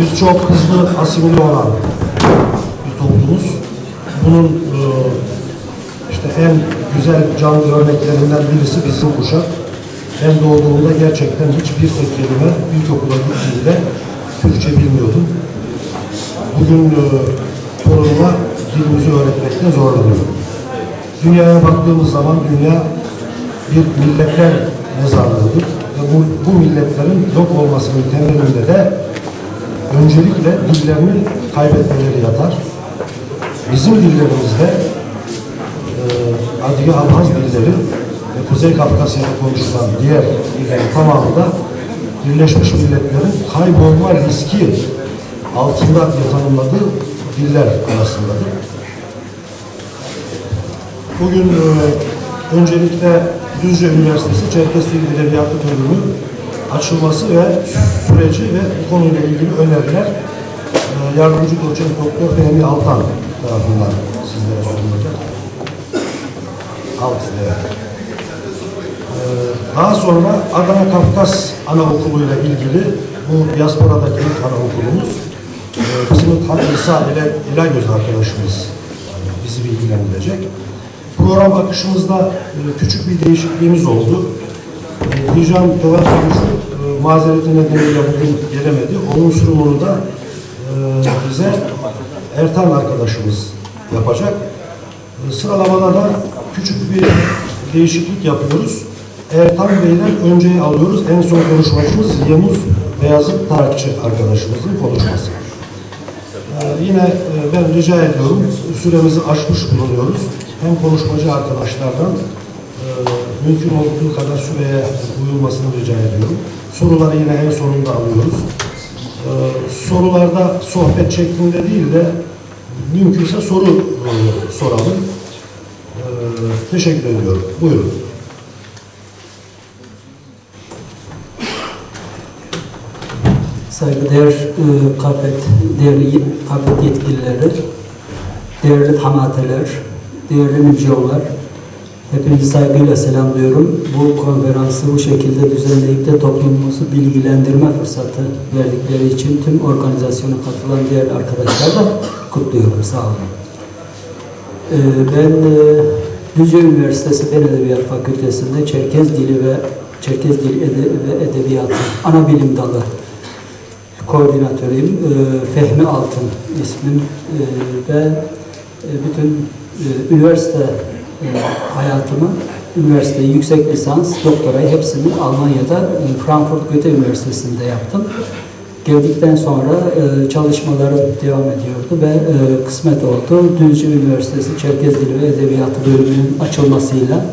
biz çok hızlı asimile olan bir toplumuz. Bunun e, işte en güzel canlı örneklerinden birisi bizim kuşak. Ben doğduğumda gerçekten hiçbir tek kelime ilkokula gittiğimde Türkçe bilmiyordum. Bugün e, torunuma dilimizi öğretmekte zorlanıyorum. Dünyaya baktığımız zaman dünya bir milletler mezarlığıdır. Ve bu, bu milletlerin yok olmasının temelinde de öncelikle dillerini kaybetmeleri yatar. Bizim dillerimizde e, Adige Abhaz dilleri ve Kuzey Kafkasya'da konuşulan diğer dillerin tamamı da Birleşmiş Milletler'in kaybolma riski altında diye tanımladığı diller arasındadır. Bugün e, öncelikle Düzce Üniversitesi Çerkes Dil Edebiyatı Bölümü açılması ve süreci ve bu konuyla ilgili öneriler e, yardımcı doçent doktor Fehmi Altan tarafından sizlere sunulacak. Alt, evet. E, Daha sonra Adana Kafkas Anaokulu ile ilgili bu diasporadaki ilk anaokulumuz e, bizim İsa ile İlagöz arkadaşımız bizi bilgilendirecek. Program akışımızda e, küçük bir değişikliğimiz oldu. E, Hicran Döver Sonucu e, mazereti nedeniyle bugün gelemedi. Onun sunumunu da e, bize Ertan arkadaşımız yapacak. E, Sıralamada da küçük bir değişiklik yapıyoruz. Ertan Bey'den önceyi alıyoruz. En son konuşmacımız Yemuz Beyazıt Tarakçı arkadaşımızın konuşması. Ee, yine e, ben rica ediyorum, süremizi aşmış bulunuyoruz. Hem konuşmacı arkadaşlardan mümkün olduğu kadar süreye uyulmasını rica ediyorum. Soruları yine en sonunda alıyoruz. Ee, sorularda sohbet şeklinde değil de mümkünse soru e, soralım. Ee, teşekkür ediyorum. Buyurun. Saygıdeğer e, KAPET, değerli KAPET yetkilileri, değerli hamateler, değerli mücevler, hepinizi saygıyla selamlıyorum. Bu konferansı bu şekilde düzenleyip de toplumumuzu bilgilendirme fırsatı verdikleri için tüm organizasyona katılan değerli arkadaşlar da kutluyorum. Sağ olun. E, ben e, Düzce Üniversitesi Fen Edebiyat Fakültesi'nde Çerkez Dili ve Çerkez Dili ve Edebiyatı ana bilim dalı koordinatörüyüm. Ee, Fehmi Altın ismim Ee, ve e, bütün e, üniversite e, hayatımı, üniversite yüksek lisans, doktorayı hepsini Almanya'da e, Frankfurt Goethe Üniversitesi'nde yaptım. Geldikten sonra e, çalışmalarım devam ediyordu ve e, kısmet oldu. Düzce Üniversitesi Çerkez Dili ve Edebiyatı bölümünün açılmasıyla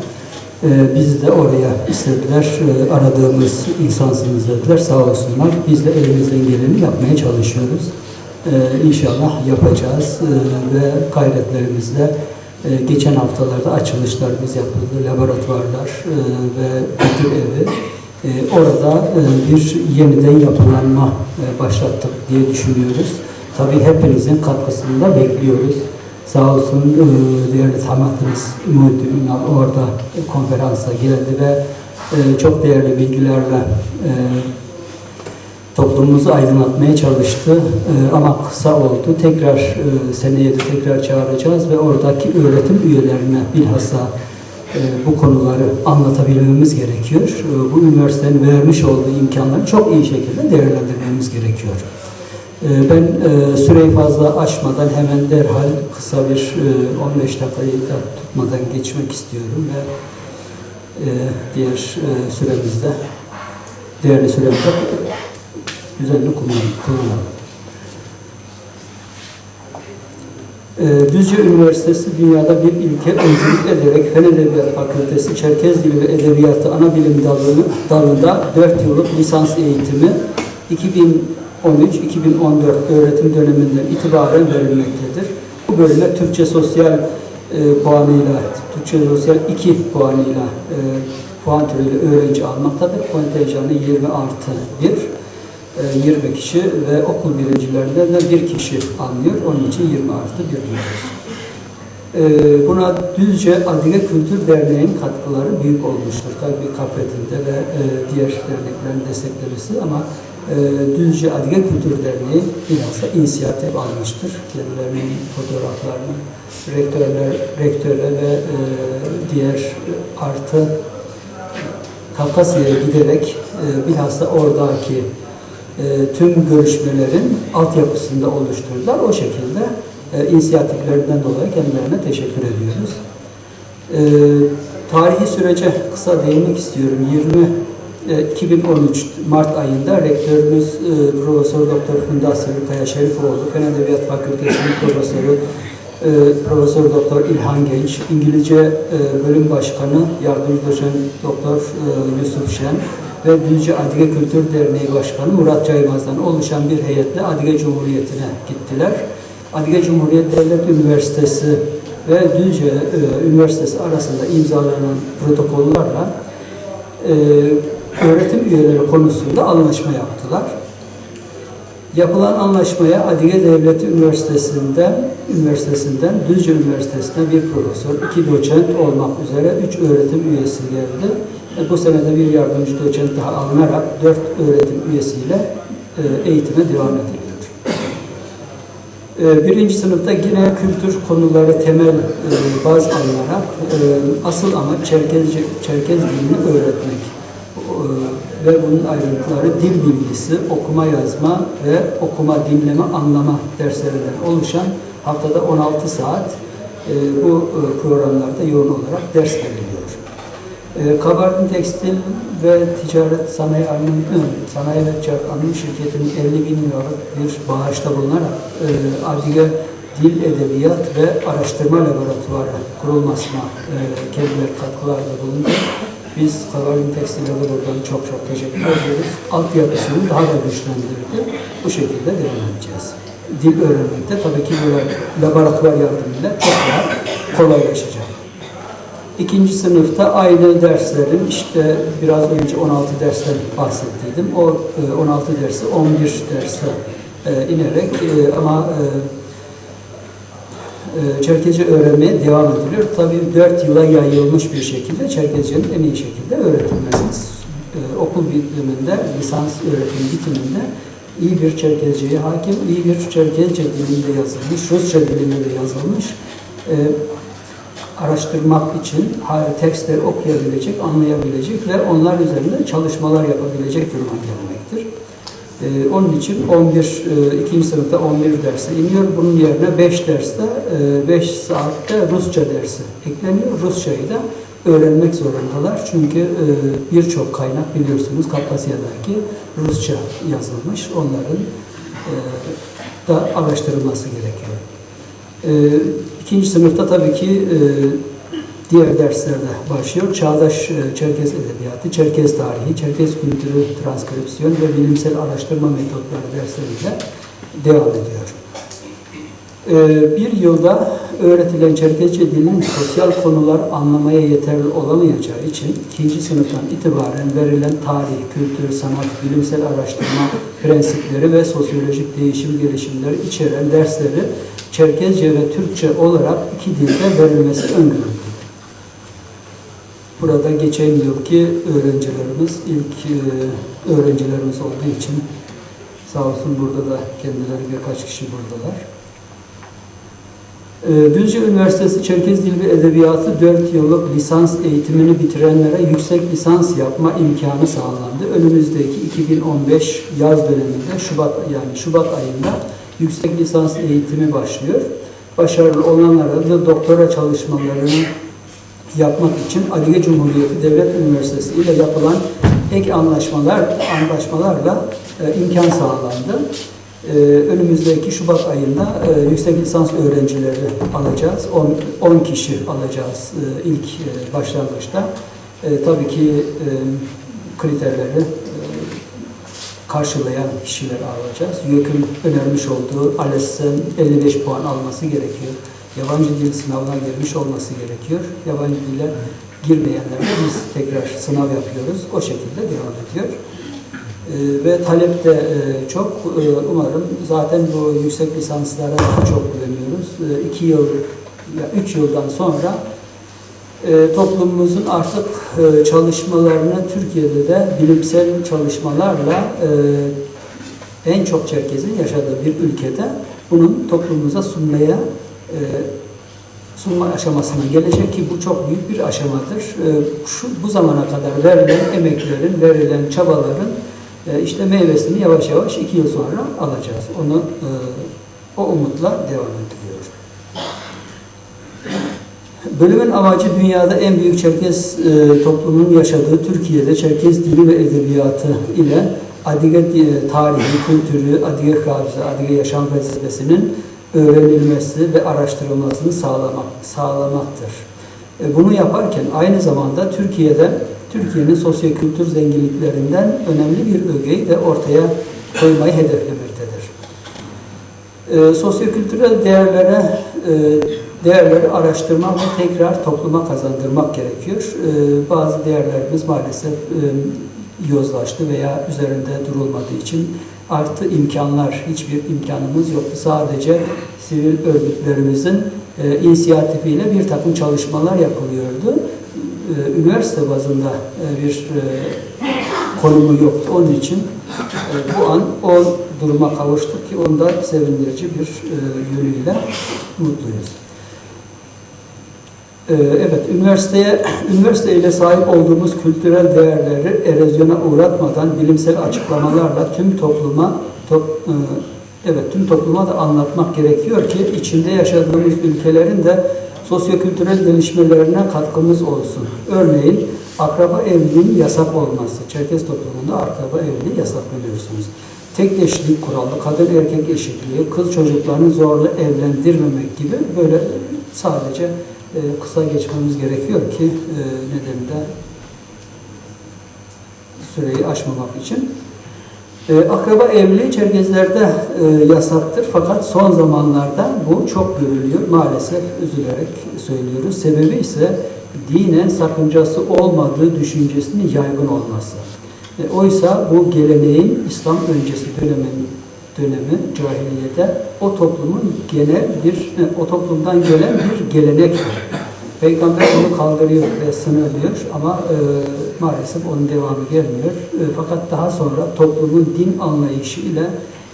ee, bizi de oraya istediler. Aradığımız insansınız dediler. Sağ olsunlar. Biz de elimizden geleni yapmaya çalışıyoruz. Ee, inşallah yapacağız. Ve gayretlerimizle e, geçen haftalarda açılışlarımız yapıldı. Laboratuvarlar e, ve kültür evi. E, orada e, bir yeniden yapılanma e, başlattık diye düşünüyoruz. Tabii hepinizin katkısını da bekliyoruz. Sağ olsun değerli Samatınız Muhittin Ünal orada konferansa geldi ve çok değerli bilgilerle toplumumuzu aydınlatmaya çalıştı. E, ama kısa oldu. Tekrar e, seneye de tekrar çağıracağız ve oradaki öğretim üyelerine bilhassa e, bu konuları anlatabilmemiz gerekiyor. E, bu üniversitenin vermiş olduğu imkanları çok iyi şekilde değerlendirmemiz gerekiyor. Ee, Ben e, süreyi fazla aşmadan hemen derhal kısa bir e, 15 dakikayı da tutmadan geçmek istiyorum ve e, diğer e, süremizde, değerli süremizde düzenli kullanalım. Ee, Düzce Üniversitesi dünyada bir ilke öncülük ederek Fen Edebiyat Fakültesi Çerkez Dili ve Edebiyatı ana bilim dalını, dalında 4 yıllık lisans eğitimi 2013-2014 öğretim döneminden itibaren verilmektedir. Bu bölüme Türkçe Sosyal e, puanıyla, Türkçe Sosyal 2 puanıyla e, puan türüyle öğrenci almaktadır. Kontenjanı 20 artı 1. e, 20 kişi ve okul birincilerinden de bir kişi alınıyor. Onun için 20 artı 1 diyoruz. Ee, Buna Düzce Adile Kültür Derneği'nin katkıları büyük olmuştur. Tabii KAPET'in ve e, diğer derneklerin desteklemesi ama e, Düzce Adige Kültür Derneği bilhassa inisiyatif almıştır. Kendilerinin fotoğraflarını rektörler, rektöre ve e, diğer artı Kafkasya'ya giderek e, bilhassa oradaki e, tüm görüşmelerin altyapısında oluşturdular. O şekilde e, inisiyatiflerinden dolayı kendilerine teşekkür ediyoruz. E, tarihi sürece kısa değinmek istiyorum. 20 e, 2013 Mart ayında rektörümüz e, Profesör Doktor Funda Kaya Şerifoğlu, Fen Edebiyat Fakültesi'nin profesörü e, Profesör Doktor İlhan Genç, İngilizce e, Bölüm Başkanı Yardımcı Doçent Doktor e, Yusuf Şen ve Düzce Adige Kültür Derneği Başkanı Murat Caymaz'dan oluşan bir heyetle Adige Cumhuriyeti'ne gittiler. Adige Cumhuriyet Devlet Üniversitesi ve Düzce e, Üniversitesi arasında imzalanan protokollarla e, öğretim üyeleri konusunda anlaşma yaptılar. Yapılan anlaşmaya Adige Devlet Üniversitesi'nden Üniversitesi'nden Düzce Üniversitesi'ne bir profesör, iki doçent olmak üzere üç öğretim üyesi geldi. E, bu senede bir yardımcı doçent daha alınarak dört öğretim üyesiyle e, eğitime devam ediliyor. E, Birinci sınıfta yine kültür konuları temel e, baz alınarak e, asıl amaç Çerkezce, Çerkez dilini öğretmek. E, Ve bunun ayrıntıları dil bilgisi, okuma yazma ve okuma, dinleme, anlama derslerinden oluşan haftada 16 saat e, bu e, programlarda yoğun olarak ders veriliyor. E, Kabardin Tekstil ve Ticaret Sanayi Anonim, Sanayi ve Ticaret Anonim Şirketi'nin 50 bin liralık bir bağışta bulunarak e, Adige Dil Edebiyat ve Araştırma Laboratuvarı kurulmasına e, kendileri katkılarda bulundu. Biz Kabardin Tekstil'e buradan çok çok teşekkür ediyoruz. Altyapısını daha da güçlendirdi. Bu şekilde devam edeceğiz. Dil öğrenmekte tabii ki böyle laboratuvar yardımıyla çok daha kolaylaşacak. İkinci sınıfta aynı derslerin işte biraz önce 16 dersten bahsettiydim. O e, 16 dersi 11 derse e, inerek e, ama e, e, Çerkezi öğrenmeye devam ediliyor. Tabii 4 yıla yayılmış bir şekilde Çerkezce'nin en iyi şekilde öğretilmesi. E, okul bitiminde, lisans öğretim bitiminde iyi bir Çerkezce'ye hakim, iyi bir Çerkezce dilinde yazılmış, Rusça dilinde de yazılmış. E, araştırmak için tekstleri okuyabilecek, anlayabilecek ve onlar üzerinde çalışmalar yapabilecek duruma gelmektir. Ee, onun için 11, e, ikinci sınıfta 11 derse iniyor. Bunun yerine 5 derste, 5 saatte Rusça dersi ekleniyor. Rusçayı da öğrenmek zorundalar. Çünkü e, birçok kaynak biliyorsunuz Kafkasya'daki Rusça yazılmış. Onların e, da araştırılması gerekiyor. Ee, ikinci sınıfta tabii ki e, diğer derslerde başlıyor. Çağdaş e, Çerkez Edebiyatı, Çerkez Tarihi, Çerkez Kültürü Transkripsiyon ve Bilimsel Araştırma Metotları dersleriyle devam ediyor. Ee, bir yılda öğretilen Çerkezce dilinin sosyal konular anlamaya yeterli olamayacağı için ikinci sınıftan itibaren verilen tarih, kültür, sanat, bilimsel araştırma prensipleri ve sosyolojik değişim gelişimleri içeren dersleri Çerkezce ve Türkçe olarak iki dilde verilmesi öngörüldü. Burada geçen yılki öğrencilerimiz, ilk e, öğrencilerimiz olduğu için sağ olsun burada da kendileri birkaç kişi buradalar. Ee, Düzce Üniversitesi Çerkez Dili ve Edebiyatı 4 yıllık lisans eğitimini bitirenlere yüksek lisans yapma imkanı sağlandı. Önümüzdeki 2015 yaz döneminde Şubat yani Şubat ayında yüksek lisans eğitimi başlıyor. Başarılı olanlara da doktora çalışmalarını yapmak için Adige Cumhuriyeti Devlet Üniversitesi ile yapılan ek anlaşmalar anlaşmalarla e, imkan sağlandı. Ee, önümüzdeki Şubat ayında e, yüksek lisans öğrencileri alacağız. 10, 10 kişi alacağız e, ilk e, başlangıçta. E, tabii ki e, kriterleri e, karşılayan kişiler alacağız. YÖK'ün önermiş olduğu ALES'in 55 puan alması gerekiyor. Yabancı dil sınavına girmiş olması gerekiyor. Yabancı dile girmeyenlerle biz tekrar sınav yapıyoruz. O şekilde devam ediyor. Ee, ve talep de e, çok. Ee, umarım zaten bu yüksek lisanslara çok güveniyoruz. Ee, iki yıl, ya üç yıldan sonra e, toplumumuzun artık e, çalışmalarını Türkiye'de de bilimsel çalışmalarla e, en çok Çerkez'in yaşadığı bir ülkede bunun toplumumuza sunmaya e, sunma aşamasına gelecek ki bu çok büyük bir aşamadır. Şu bu zamana kadar verilen emeklerin, verilen çabaların işte meyvesini yavaş yavaş iki yıl sonra alacağız. Onu o umutla devam ettiriyor. Bölümün amacı dünyada en büyük Çerkez e, toplumunun yaşadığı Türkiye'de Çerkez dili ve edebiyatı ile Adige e, tarihi, kültürü, Adige hafıza, Adige yaşam felsefesinin öğrenilmesi ve araştırılmasını sağlamak, sağlamaktır. E, bunu yaparken aynı zamanda Türkiye'de Türkiye'nin sosyokültür zenginliklerinden önemli bir ögeyi de ortaya koymayı hedeflemektedir. E, sosyokültürel değerlere e, değerleri araştırmak ve tekrar topluma kazandırmak gerekiyor. E, bazı değerlerimiz maalesef e, yozlaştı veya üzerinde durulmadığı için artı imkanlar, hiçbir imkanımız yoktu. Sadece sivil örgütlerimizin e, inisiyatifiyle bir takım çalışmalar yapılıyordu. E, üniversite bazında e, bir e, konumu yoktu. Onun için bu an o duruma kavuştuk ki onda sevindirici bir yönüyle mutluyuz. E, evet, üniversiteye, üniversite sahip olduğumuz kültürel değerleri erozyona uğratmadan bilimsel açıklamalarla tüm topluma top, e, evet tüm topluma da anlatmak gerekiyor ki içinde yaşadığımız ülkelerin de sosyokültürel gelişmelerine katkımız olsun. Örneğin akraba evliliğinin yasak olması. Çerkez toplumunda akraba evliliği yasak biliyorsunuz. Tek eşlik kuralı, kadın erkek eşitliği, kız çocuklarını zorla evlendirmemek gibi böyle sadece e, kısa geçmemiz gerekiyor ki e, nedeni de süreyi aşmamak için. E, akraba evliliği Çerkezlerde e, yasaktır fakat son zamanlarda bu çok görülüyor. Maalesef üzülerek söylüyoruz. Sebebi ise dinen sakıncası olmadığı düşüncesinin yaygın olması. E, oysa bu geleneğin İslam öncesi dönemin dönemi cahiliyede o toplumun genel bir e, o toplumdan gelen bir gelenektir. Peygamber onu kaldırıyor ve sınırlıyor ama e, maalesef onun devamı gelmiyor. E, fakat daha sonra toplumun din anlayışı ile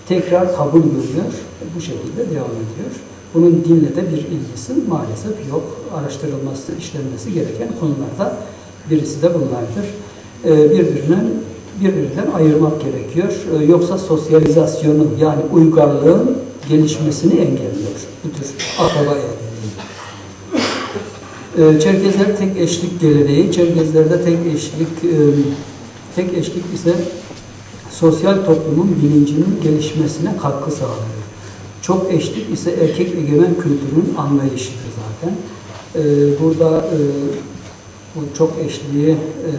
tekrar kabul görüyor. E, bu şekilde devam ediyor. Bunun dinle de bir ilgisi maalesef yok. Araştırılması, işlenmesi gereken konularda birisi de bunlardır. E, birbirinden birbirinden ayırmak gerekiyor. E, Yoksa sosyalizasyonun yani uygarlığın gelişmesini engelliyor bu tür akraba evliliği. E, Çerkezler tek eşlik geleneği, Çerkezlerde tek eşlik e, tek eşlik ise sosyal toplumun bilincinin gelişmesine katkı sağlıyor. Çok eşlik ise erkek egemen kültürün anlayışıdır zaten. E, Burada e, bu çok eşliği e,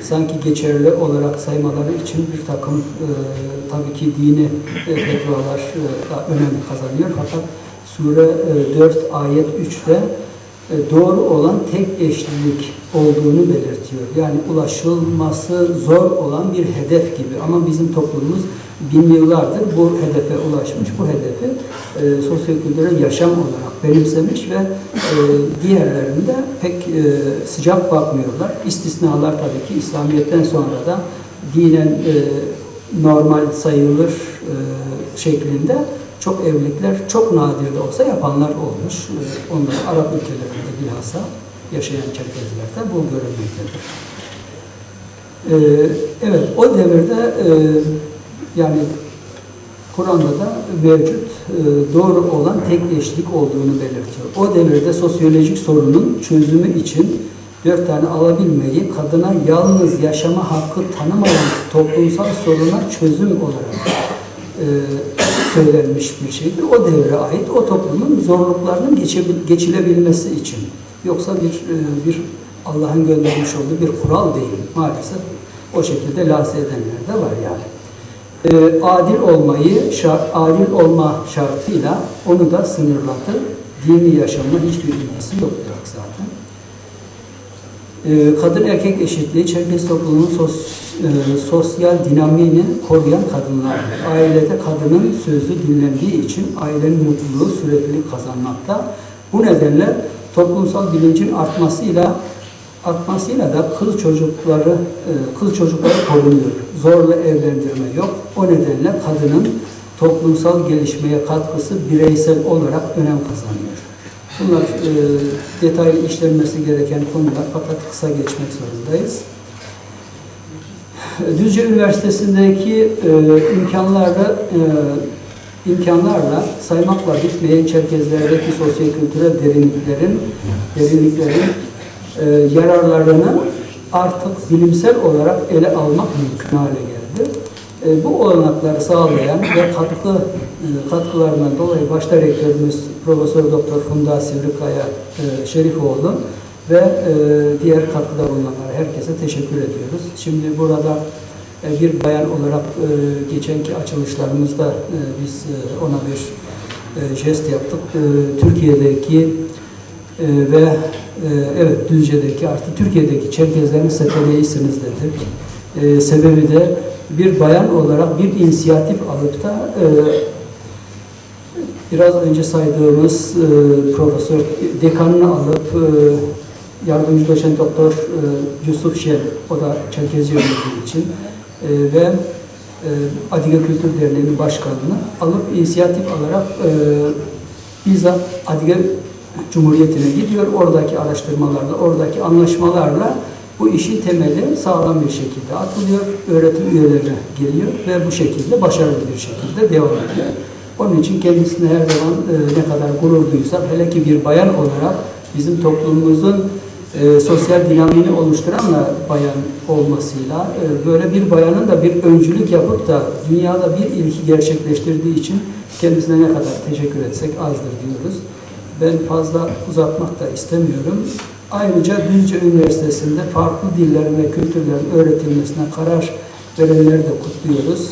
sanki geçerli olarak saymaları için bir takım e, tabii ki dini e, fetvalar e, önem kazanıyor. Fakat Sure e, 4 ayet 3'te e, doğru olan tek eşlilik olduğunu belirtiyor. Yani ulaşılması zor olan bir hedef gibi. Ama bizim toplumumuz bin yıllardır bu hedefe ulaşmış. Bu hedefi e, sosyokültürel yaşam olarak benimsemiş ve e, diğerlerinde pek e, sıcak bakmıyorlar. İstisnalar tabii ki İslamiyet'ten sonra da dinen e, normal sayılır e, şeklinde çok evlilikler çok nadir de olsa yapanlar olmuş. E, Onlar Arap ülkelerinde bilhassa yaşayan Çerkezlerde bu görülmektedir. E, evet, o devirde e, yani Kur'an'da da mevcut e, doğru olan tek eşlik olduğunu belirtiyor. O devirde sosyolojik sorunun çözümü için dört tane alabilmeyi kadına yalnız yaşama hakkı tanımayan toplumsal soruna çözüm olarak söylenmiş bir şeydi. O devre ait o toplumun zorluklarının geçilebilmesi için. Yoksa bir e, bir Allah'ın göndermiş olduğu bir kural değil. Maalesef o şekilde lanse edenler de var yani e, adil olmayı, şart, adil olma şartıyla onu da sınırladı. Dini yaşamla hiçbir ilgisi yok dedik zaten. E, kadın erkek eşitliği Çerkez toplumunun sos, e, sosyal dinamiğini koruyan kadınlardır. Ailede kadının sözü dinlendiği için ailenin mutluluğu sürekli kazanmakta. Bu nedenle toplumsal bilincin artmasıyla artmasıyla da kız çocukları e, kız çocukları korunuyor. Zorla evlendirme yok. O nedenle kadının toplumsal gelişmeye katkısı bireysel olarak önem kazanıyor. Bunlar e, detaylı işlenmesi gereken konular fakat kısa geçmek zorundayız. Düzce Üniversitesi'ndeki e, imkanlarla e, imkanlarla saymakla bitmeyen Çerkezlerdeki sosyokültürel derinliklerin derinliklerin e, yararlarını artık bilimsel olarak ele almak mümkün hale geldi. E, bu olanakları sağlayan ve katkı e, katkılarından dolayı başta rektörümüz Profesör Doktor Funda Sivrikaya e, Şerifoğlu ve diğer katkıda bulunanlara herkese teşekkür ediyoruz. Şimdi burada bir bayan olarak geçenki açılışlarımızda biz ona bir jest yaptık. Türkiye'deki ve evet Düzce'deki artık Türkiye'deki Çerkezlerin sefereysiniz dedik. E, sebebi de bir bayan olarak bir inisiyatif alıp da e, biraz önce saydığımız e, profesör dekanını alıp e, yardımcı doçent doktor e, Yusuf Şen, o da Çerkezi yönettiği için e, ve e, Adiga Kültür Derneği'nin başkanını alıp inisiyatif alarak e, bizzat Adiga Cumhuriyeti'ne gidiyor. Oradaki araştırmalarla, oradaki anlaşmalarla bu işin temeli sağlam bir şekilde atılıyor. Öğretim üyeleri geliyor ve bu şekilde başarılı bir şekilde devam ediyor. Onun için kendisine her zaman e, ne kadar gurur duysam, hele ki bir bayan olarak bizim toplumumuzun e, sosyal dinamiğini oluşturan da bayan olmasıyla e, böyle bir bayanın da bir öncülük yapıp da dünyada bir ilki gerçekleştirdiği için kendisine ne kadar teşekkür etsek azdır diyoruz. Ben fazla uzatmak da istemiyorum. Ayrıca Düzce Üniversitesi'nde farklı dillerin ve kültürlerin öğretilmesine karar verenleri de kutluyoruz.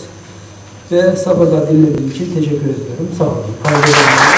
Ve sabırla dinlediğim için teşekkür ediyorum. Sağ olun.